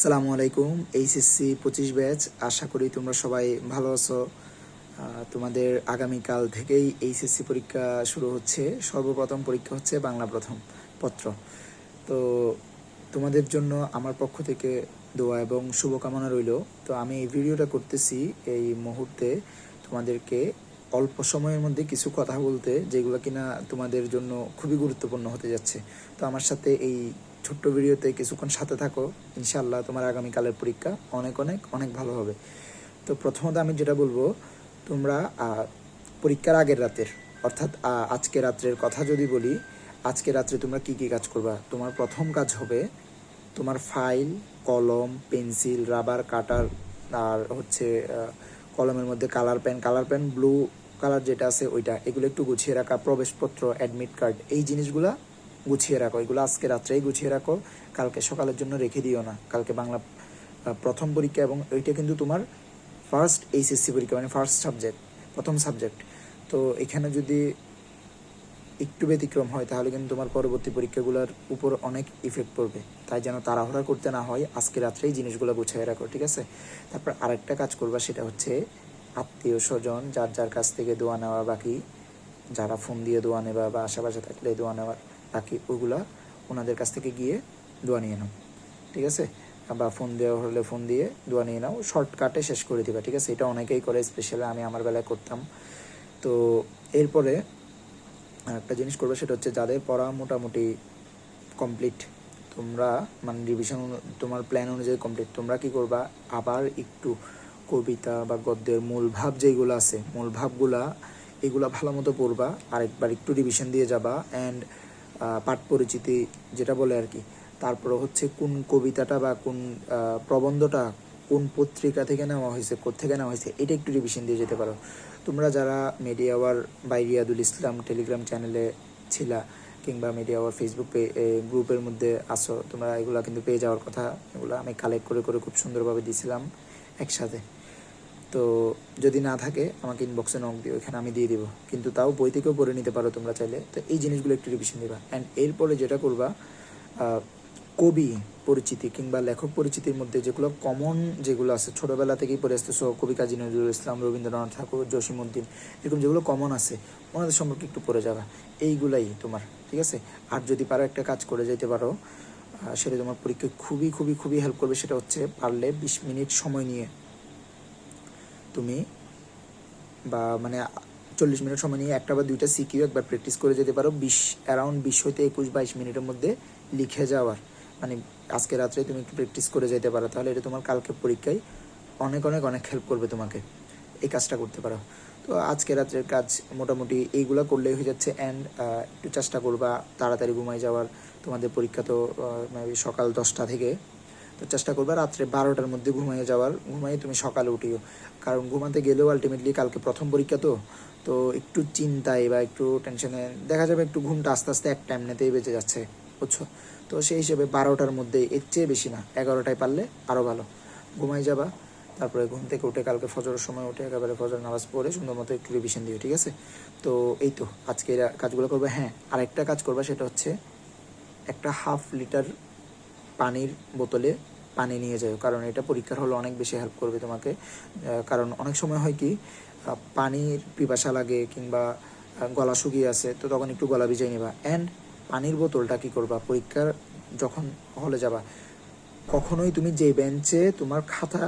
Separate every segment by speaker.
Speaker 1: আসসালামু আলাইকুম এইচএসসি পঁচিশ ব্যাচ। আশা করি তোমরা সবাই ভালো আছো। তোমাদের আগামীকাল থেকেই এইচএসসি পরীক্ষা শুরু হচ্ছে। সর্বপ্রথম পরীক্ষা হচ্ছে বাংলা প্রথম পত্র। তো তোমাদের জন্য আমার পক্ষ থেকে দোয়া এবং শুভকামনা রইল। তো আমি এই ভিডিওটা করতেছি এই মুহূর্তে তোমাদেরকে অল্প সময়ের মধ্যে কিছু কথা বলতে, যেগুলো কিনা তোমাদের জন্য খুবই গুরুত্বপূর্ণ হতে যাচ্ছে। তো আমার সাথে এই ছোট্ট ভিডিওতে কিছুক্ষণ সাথে থাকো ইনশাল্লাহ তোমার আগামীকালের পরীক্ষা অনেক অনেক অনেক ভালো হবে। তো প্রথমত আমি যেটা বলব, তোমরা পরীক্ষার আগের রাতের, অর্থাৎ আজকে রাত্রের কথা যদি বলি, আজকে রাত্রে তোমরা কি কি কাজ করবা? তোমার প্রথম কাজ হবে তোমার ফাইল, কলম, পেন্সিল, রাবার, কাটার, আর হচ্ছে কলমের মধ্যে colour pen colour pen, blue colour যেটা আছে ওইটা, এগুলো একটু গুছিয়ে রাখা, প্রবেশপত্র, অ্যাডমিট কার্ড, এই জিনিসগুলা গুছিয়ে রাখো। এগুলো আজকে রাত্রেই গুছিয়ে রাখো। কালকে সকালের জন্য রেখে দিও না। কালকে বাংলা প্রথম পরীক্ষা এবং ওইটা কিন্তু তোমার ফার্স্ট এইচএসসি পরীক্ষা মানে ফার্স্ট সাবজেক্ট প্রথম সাবজেক্ট তো এখানে যদি একটু ব্যতিক্রম হয়, তাহলে কিন্তু তোমার পরবর্তী পরীক্ষাগুলোর উপর অনেক ইফেক্ট পড়বে। তাই যেন তাড়াহুড়া করতে না হয়, আজকে রাত্রেই জিনিসগুলো গুছিয়ে রাখো, ঠিক আছে? তারপর আরেকটা কাজ করবা, সেটা হচ্ছে আত্মীয় স্বজন, যার যার কাছ থেকে দোয়া নেওয়া বাকি, যারা ফোন দিয়ে দোয়া নেবা বা আশেপাশে থাকলে দোয়া নেওয়ার বাকি ওগুলা ওনাদের কাছ থেকে গিয়ে দোয়া নিয়ে নাও। ঠিক আছে? বা ফোন দেওয়া হলে ফোন দিয়ে দোয়া নিয়ে নাও। শর্টকাটে শেষ করে দিবা, ঠিক আছে? এটা অনেকেই করে স্পেশালি আমি আমার বেলায় করতাম। তো এরপরে একটা জিনিস করবে, সেটা হচ্ছে যাদের পড়া মোটামুটি কমপ্লিট তোমরা মানে রিভিশন তোমার প্ল্যান অনুযায়ী কমপ্লিট তোমরা কি করবা? আবার একটু কবিতা বা গদ্যের মূল ভাব যেগুলো আছে মূল ভাবগুলা এগুলা ভালো মতো পড়বা। আরেকবার একটু রিভিশন দিয়ে যাবা। অ্যান্ড পাঠ পরিচিতি যেটা বলে আর কি। তারপরে হচ্ছে কোন কবিতাটা বা কোন প্রবন্ধটা কোন পত্রিকা থেকে নেওয়া হয়েছে থেকে নেওয়া হয়েছে, এটা একটু রিভিশন দিয়ে যেতে পারো। তোমরা যারা media hour by Riadul Islam Telegram চ্যানেলে ছিলা কিংবা মিডিয়া আওয়ার ফেসবুক গ্রুপের মধ্যে আসো তোমরা এগুলা কিন্তু পেয়ে যাওয়ার কথা। এগুলো আমি কালেক্ট করে করে খুব সুন্দরভাবে দিয়েছিলাম একসাথে। তো যদি না থাকে, আমাকে ইনবক্সে নক দিও, এখানে আমি দিয়ে দিব। কিন্তু তাও বই থেকেও পড়ে নিতে পারো তোমরা চাইলে। তো এই জিনিসগুলো একটু রিভিশন দিবা। অ্যান্ড এরপরে যেটা করবা কবি পরিচিতি কিংবা লেখক পরিচিতির মধ্যে যেগুলো কমন যেগুলো আছে, ছোটোবেলা থেকেই পড়ে আসতেছো কবি কাজী নজরুল ইসলাম, রবীন্দ্রনাথ ঠাকুর, জসিমউদ্দিন, এরকম যেগুলো কমন আছে, ওনাদের সম্পর্কে একটু পড়ে যাবা। এইগুলাই তোমার, ঠিক আছে? আর যদি পারো একটা কাজ করে যেতে পারো সেটা তোমার পরীক্ষায় খুবই খুবই খুবই হেল্প করবে। সেটা হচ্ছে পারলে বিশ মিনিট সময় নিয়ে তুমি বা মানে চল্লিশ মিনিট সময় নিয়ে একটা বা দুইটা সিকিউ একবার প্র্যাকটিস করে যেতে পারো, বিশ অ্যারাউন্ড বিশ হইতে একুশ, বাইশ মিনিটের মধ্যে লিখে যাওয়ার মানে আজকে রাত্রে তুমি একটু প্র্যাকটিস করে যেতে পারো, তাহলে এটা তোমার কালকে পরীক্ষায় অনেক অনেক অনেক হেল্প করবে তোমাকে। এই কাজটা করতে পারো। তো আজকে রাত্রের কাজ মোটামুটি এইগুলো করলেই হয়ে যাচ্ছে অ্যান্ড একটু চেষ্টা করবা তাড়াতাড়ি ঘুমাই যাওয়ার। তোমাদের পরীক্ষা তো মেবি সকাল দশটা থেকে তো চেষ্টা করবা রাত্রে বারোটার মধ্যে ঘুমিয়ে যাওয়ার। ঘুমাই তুমি সকালে উঠিও। কারণ ঘুমাতে গেলেও আলটিমেটলি কালকে প্রথম পরীক্ষা তো। তো একটু চিন্তায় বা একটু টেনশনে দেখা যাবে একটু ঘুমটা আস্তে আস্তে এক টাইম এমনিতেই বেঁচে যাচ্ছে, বুঝছ? তো সেই হিসেবে বারোটার মধ্যে এর চেয়ে বেশি না, এগারোটায় পারলে আরও ভালো। ঘুমাই যাবা, তারপরে ঘুম থেকে উঠে কালকে ফজরের সময় উঠে একেবারে ফজর নামাজ পড়ে সুন্দর মতো একটু রিভিশন দিও, ঠিক আছে? তো এই তো আজকে এরা কাজগুলো করবে। হ্যাঁ আরেকটা কাজ করবা, সেটা হচ্ছে একটা হাফ লিটার পানির বোতলে পানি নিয়ে যাও। কারণ এটা পরীক্ষার হলে অনেক বেশি হেল্প করবে তোমাকে। কারণ অনেক সময় হয় কি পানির পিপাসা লাগে কিংবা গলা শুকিয়ে আছে, তো তখন একটু গলা ভিজাই নেবা। অ্যান্ড পানির বোতলটা কি করবা? পরীক্ষার যখন হলে যাবা, কখনোই তুমি যে বেঞ্চে তোমার খাতা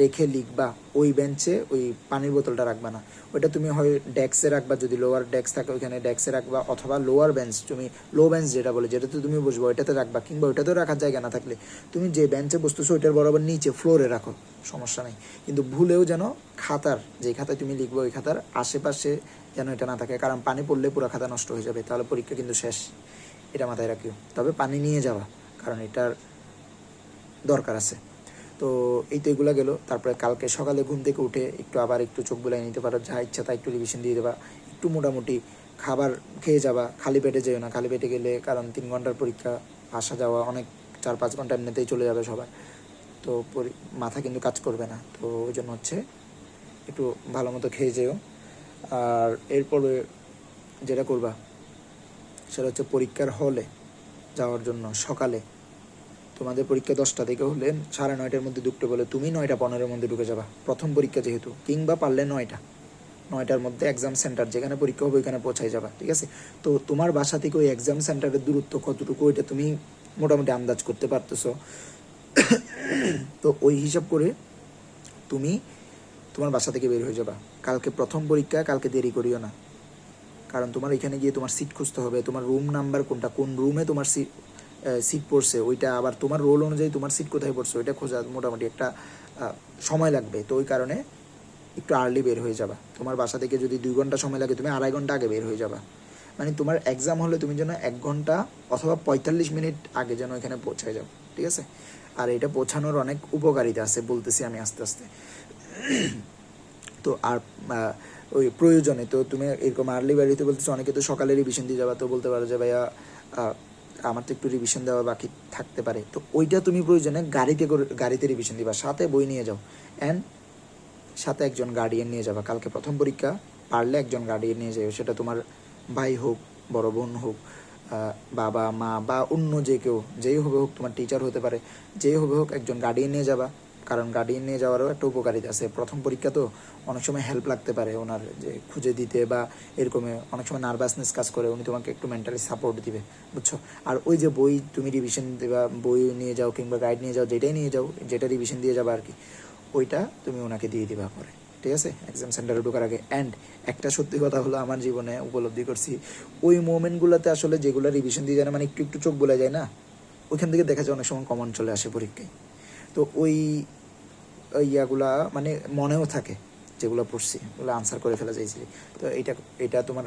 Speaker 1: রেখে লিখবা, ওই বেঞ্চে ওই পানির বোতলটা রাখবা না। ওইটা তুমি হয় ডেস্কে রাখবা, যদি লোয়ার ডেস্ক থাকে ওইখানে ডেস্কে রাখবা, অথবা লোয়ার বেঞ্চ তুমি লো বেঞ্চ যেটা বলে, যেটাতে তুমি বসবো, ওইটাতে রাখবা, কিংবা ওইটাতেও রাখার জায়গা না থাকলে তুমি যে বেঞ্চে বসতেছো, ওইটার বরাবর নিচে ফ্লোরে রাখো, সমস্যা নেই। কিন্তু ভুলেও যেন খাতার, যে খাতায় তুমি লিখবে, ওই খাতার আশেপাশে যেন এটা না থাকে, কারণ পানি পড়লে পুরো খাতা নষ্ট হয়ে যাবে, তাহলে পরীক্ষা কিন্তু শেষ। এটা মাথায় রাখিও। তবে পানি নিয়ে যাওয়া, কারণ এটার দরকার আছে। তো এই তো এগুলো গেলো। তারপরে কালকে সকালে ঘুম থেকে উঠে একটু আবার একটু চোখ বুলাই নিতে পারো, যা ইচ্ছা তা একটু রিভিশন দিয়ে দেবা। একটু মোটামুটি খাবার খেয়ে যাবা, খালি পেটে যেও না। খালি পেটে গেলে কারণ তিন ঘণ্টার পরীক্ষা, আসা যাওয়া অনেক চার পাঁচ ঘণ্টা এমনিতেই চলে যাবে সবার। তো মাথা কিন্তু কাজ করবে না। তো ওই জন্য হচ্ছে একটু ভালো মতো খেয়ে যেও। আর এরপরে যেটা করবা, সেটা হচ্ছে পরীক্ষার হলে যাওয়ার জন্য সকালে তোমাদের পরীক্ষা দশটা থেকে হলে সাড়ে নয়টার মধ্যে ঢুকতে বলে, তুমি নয়টা পনেরোর মধ্যে ঢুকে যাবা। প্রথম পরীক্ষা যেহেতু, কিংবা পারলে নয়টা। নয়টার মধ্যে এক্সাম সেন্টার যেখানে পরীক্ষা হবে ওইখানে পৌঁছায় যাবা, ঠিক আছে? তো তোমার বাসা থেকে ওই এক্সাম সেন্টারের দূরত্ব কতটুকু, ওইটা তুমি মোটামুটি আন্দাজ করতে পারতেছো। তো ওই হিসাব করে তুমি তোমার বাসা থেকে বের হয়ে যাবা। কালকে প্রথম পরীক্ষা, কালকে দেরি করিও না। কারণ তোমার এখানে গিয়ে তোমার সিট খুঁজতে হবে, তোমার রুম নাম্বার কোনটা, কোন রুমে তোমার সিট সিট পড়ছে, ওইটা আবার তোমার রোল অনুযায়ী তোমার সিট কোথায় পড়ছে, ওইটা খোঁজা মোটামুটি একটা সময় লাগবে। তো ওই কারণে একটু আর্লি বের হয়ে যাবা। তোমার বাসা থেকে যদি দুই ঘণ্টা সময় লাগে, তুমি আড়াই ঘণ্টা আগে বের হয়ে যাবা। মানে তোমার এক্সাম হলে তুমি যেন এক ঘণ্টা অথবা পঁয়তাল্লিশ মিনিট আগে যেন এখানে পৌঁছায় যাও, ঠিক আছে? আর এটা পৌঁছানোর অনেক উপকারিতা আছে, বলতেছি আমি আস্তে আস্তে। তো আর ওই প্রয়োজনে তো তুমি এরকম আর্লি বাড়িতে বলতেছো, অনেকে তো সকালেরই রিভিশন দিয়ে যাবা, তো বলতে পারো যে, ভাইয়া আমার তো একটু রিভিশন দেওয়া বাকি থাকতে পারে। তো ওইটা তুমি প্রয়োজনে গাড়িতে করে গাড়িতে রিভিশন দিবা, সাথে বই নিয়ে যাও। অ্যান্ড সাথে একজন গার্ডিয়ান নিয়ে যাবা। কালকে প্রথম পরীক্ষা, পারলে একজন গার্ডিয়ান নিয়ে যাবে সেটা তোমার ভাই হোক, বড় বোন হোক বাবা, মা বা অন্য যে কেউ, যেই হবে হোক তোমার টিচার হতে পারে, যেই হবে হোক একজন গার্ডিয়ান নিয়ে যাবা। কারণ গার্ডিয়ান নিয়ে যাওয়ারও একটা উপকারিতা আছে। প্রথম পরীক্ষা তো অনেক সময় হেল্প লাগতে পারে ওনার যে খুঁজে দিতে বা এরকমে অনেক সময় নার্ভাসনেস কাজ করে, উনি তোমাকে একটু মেন্টালি সাপোর্ট দিবে, বুঝছ? আর ওই যে বই তুমি রিভিশন দেবা, বই নিয়ে যাও কিংবা গাইড নিয়ে যাও, যেটাই নিয়ে যাও, যেটা রিভিশন দিয়ে যাবা আর কি ওইটা তুমি ওনাকে দিয়ে দিবা পরে, ঠিক আছে? এক্সাম সেন্টারে ঢোকার আগে। অ্যান্ড একটা সত্যি কথা হলো, আমার জীবনে উপলব্ধি করছি, ওই মোমেন্টগুলোতে আসলে যেগুলো রিভিশন দিয়ে যায় না মানে একটু একটু চোখ বলে যায় না, ওইখান থেকে দেখা যায় অনেক সময় কমন চলে আসে পরীক্ষায়। তো ওই ইয়াগুলা মানে মনেও থাকে যেগুলো পড়ছি, ওগুলো আনসার করে ফেলা যাইছি তো এটা এটা তোমার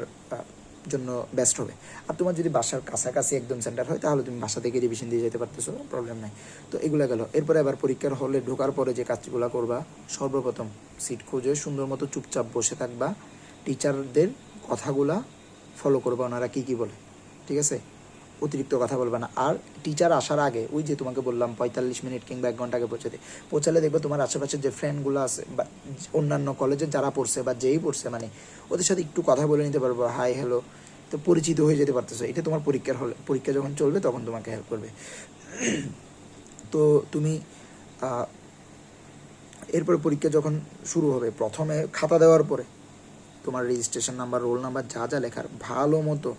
Speaker 1: জন্য বেস্ট হবে। আর তোমার যদি বাসার কাছাকাছি একদম সেন্টার হয়, তাহলে তুমি বাসা থেকে রিভিশন দিয়ে যেতে পারতেছো প্রবলেম নাই। তো এগুলো গেল। এরপরে আবার পরীক্ষার হলে ঢোকার পরে যে কাজগুলো করবা, সর্বপ্রথম সিট খুঁজে সুন্দর মতো চুপচাপ বসে থাকবা। টিচারদের কথাগুলা ফলো করবা, ওনারা কি কি বলে, ঠিক আছে? অতিরিক্ত কথা বলবে না। আর টিচার আসার আগে, ওই যে তোমাকে বললাম, পঁয়তাল্লিশ মিনিট কিংবা এক ঘণ্টা আগে পৌঁছাতে পৌঁছালে দেখবে তোমার আশেপাশে যে ফ্রেন্ডগুলো আছে বা অন্যান্য কলেজে যারা পড়ছে বা যেই পড়ছে মানে ওদের সাথে একটু কথা বলে নিতে পারব হাই হ্যালো তো পরিচিত হয়ে যেতে পারতেছো। এটা তোমার পরীক্ষার হলে পরীক্ষা যখন চলবে তখন তোমাকে হেল্প করবে। তো তুমি এরপরে পরীক্ষা যখন শুরু হবে, প্রথমে খাতা দেওয়ার পরে তোমার রেজিস্ট্রেশন নাম্বার রোল নাম্বার যা যা লেখার, ভালো মতো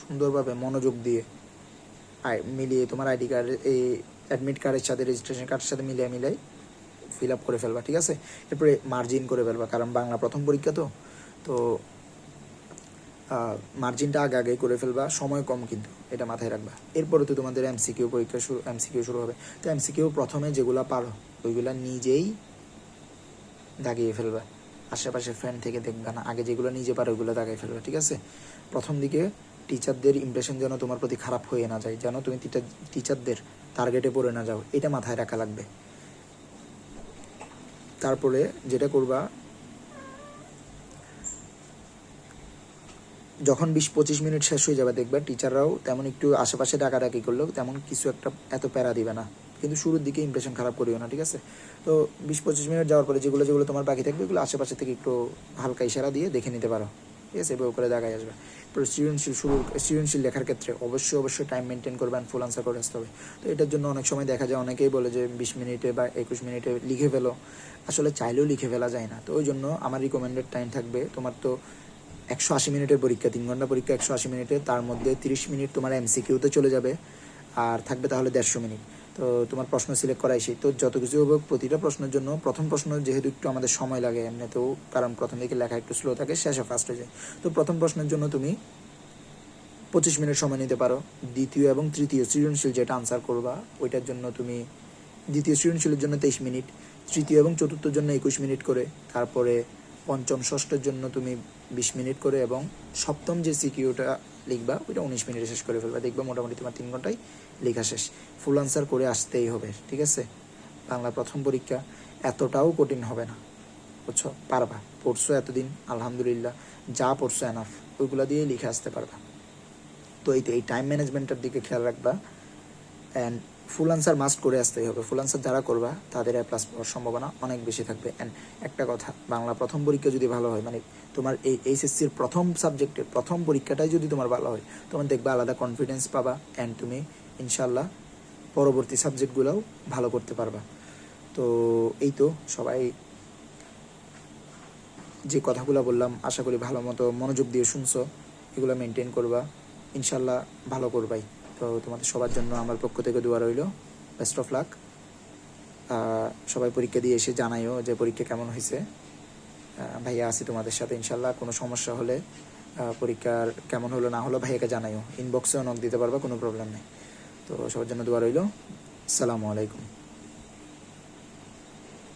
Speaker 1: সুন্দরভাবে মনোযোগ দিয়ে মিলিয়ে তোমার আইডি কার্ড, এই অ্যাডমিট কার্ডের সাথে রেজিস্ট্রেশন কার্ডের সাথে মিলিয়ে মিলাই ফিল আপ করে ফেলবা, ঠিক আছে? এরপরে মার্জিন করে ফেলবা, কারণ বাংলা প্রথম পরীক্ষা তো। তো মার্জিনটা আগে আগে করে ফেলবা, সময় কম কিন্তু, এটা মাথায় রাখবা। এরপরে তো তোমাদের এমসিকিউ পরীক্ষা শুরু এমসিকিউ শুরু হবে। তো এমসিকিউ প্রথমে যেগুলো পারো, ওইগুলা নিজেই দাগিয়ে ফেলবা। আশেপাশে ফ্রেন্ড থেকে দেখবা না, আগে যেগুলো নিজে পারো, ওইগুলো দাগিয়ে ফেলবা, ঠিক আছে? প্রথম দিকে টিচারদের ইমপ্রেশন যেন তোমার প্রতি খারাপ হয়ে না যায়, যেন তুমি টিচারদের টার্গেটে পড়ে না যাও, এটা মাথায় রাখা লাগবে। তারপরে যেটা করবা, যখন বিশ পঁচিশ মিনিট শেষ হয়ে যাবে, দেখবে টিচাররাও তেমন একটু আশেপাশে ডাকাডাকি করলেও তেমন কিছু একটা এত প্যারা দিবে না। কিন্তু শুরুর দিকে ইমপ্রেশন খারাপ করিও না, ঠিক আছে? তো বিশ পঁচিশ মিনিট যাওয়ার পরে যেগুলো যেগুলো তোমার বাকি থাকবে, এগুলো আশেপাশে থেকে একটু হালকা ইশারা দিয়ে দেখে নিতে পারো। ঠিক আছে? এভাবে করে দেখাই আসবে। এরপরে সৃজনশীল শুরু, সৃজনশীল লেখার ক্ষেত্রে অবশ্যই অবশ্যই টাইম মেনটেন করবেন ফুল আনসার করে আসতে হবে। তো এটার জন্য অনেক সময় দেখা যায়, অনেকেই বলে যে বিশ মিনিটে বা একুশ মিনিটে লিখে ফেলো। আসলে চাইলেও লিখে ফেলা যায় না। তো ওই জন্য আমার রিকমেন্ডেড টাইম থাকবে তোমার তো একশো আশি মিনিটের পরীক্ষা, তিন ঘণ্টা পরীক্ষা একশো আশি মিনিটে। তার মধ্যে তিরিশ মিনিট তোমার এমসিকিউতে চলে যাবে। আর থাকবে তাহলে দেড়শো মিনিট। তো তোমার প্রশ্ন সিলেক্ট করাই সেই। তো যত কিছু হবে প্রতিটা প্রশ্নের জন্য প্রথম প্রশ্ন যেহেতু একটু আমাদের সময় লাগে, এমনিতেও কারণ প্রথম দিকে লেখা একটু স্লো থাকে, শেষে ফার্স্ট হয়ে যায়। তো প্রথম প্রশ্নের জন্য তুমি পঁচিশ মিনিট সময় নিতে পারো। দ্বিতীয় এবং তৃতীয় সৃজনশীল যেটা আনসার করবা, ওইটার জন্য তুমি দ্বিতীয় সৃজনশীলের জন্য তেইশ মিনিট, তৃতীয় এবং চতুর্থের জন্য একুশ মিনিট করে, তারপরে পঞ্চম, ষষ্ঠের জন্য তুমি বিশ মিনিট করে এবং সপ্তম যে সিকিউটা লিখবা, ওইটা উনিশ মিনিটে শেষ করে ফেলবা, দেখবা মোটামুটি তোমার তিন ঘন্টায় লেখা শেষ। ফুল আনসার করে আসতেই হবে, ঠিক আছে? বাংলা প্রথম পরীক্ষা এতটাও কঠিন হবে না, বুঝছ? পারবা, পড়ছো এতদিন, আলহামদুলিল্লাহ, যা পড়ছো এনাফ ওইগুলো দিয়ে লিখে আসতে পারবা। তো এই এই টাইম ম্যানেজমেন্টের দিকে খেয়াল রাখবা অ্যান্ড ফুল আনসার মাস্ট করে আসতেই হবে। ফুল আনসার যারা করবা, তাদের প্লাস পাওয়ার সম্ভাবনা অনেক বেশি থাকবে। অ্যান্ড একটা কথা, বাংলা প্রথম পরীক্ষা যদি ভালো হয় মানে তোমার এই এইচএসসির প্রথম সাবজেক্টের প্রথম পরীক্ষাটাই যদি তোমার ভালো হয়, তোমার দেখবা আলাদা কনফিডেন্স পাবা অ্যান্ড তুমি ইনশাল্লাহ পরবর্তী সাবজেক্টগুলোও ভালো করতে পারবা। তো এই তো সবাই যে কথাগুলো বললাম, আশা করি ভালো মতো মনোযোগ দিয়ে শুনছো, এগুলো মেনটেন করবা। ইনশাল্লাহ ভালো করবাই। তো তোমাদের সবার জন্য আমার পক্ষ থেকে দোয়া রইল। বেস্ট অফ লাক সবাই পরীক্ষা দিয়ে এসে জানাইও যে পরীক্ষা কেমন হয়েছে। ভাইয়া আছি তোমাদের সাথে ইনশাল্লাহ কোনো সমস্যা হলে পরীক্ষার কেমন হলো না হলো ভাইয়াকে জানাইও। ইনবক্সেও নক দিতে পারবা, কোনো প্রবলেম নেই। তো সবার জন্য দোয়া রইল। আসসালামু আলাইকুম।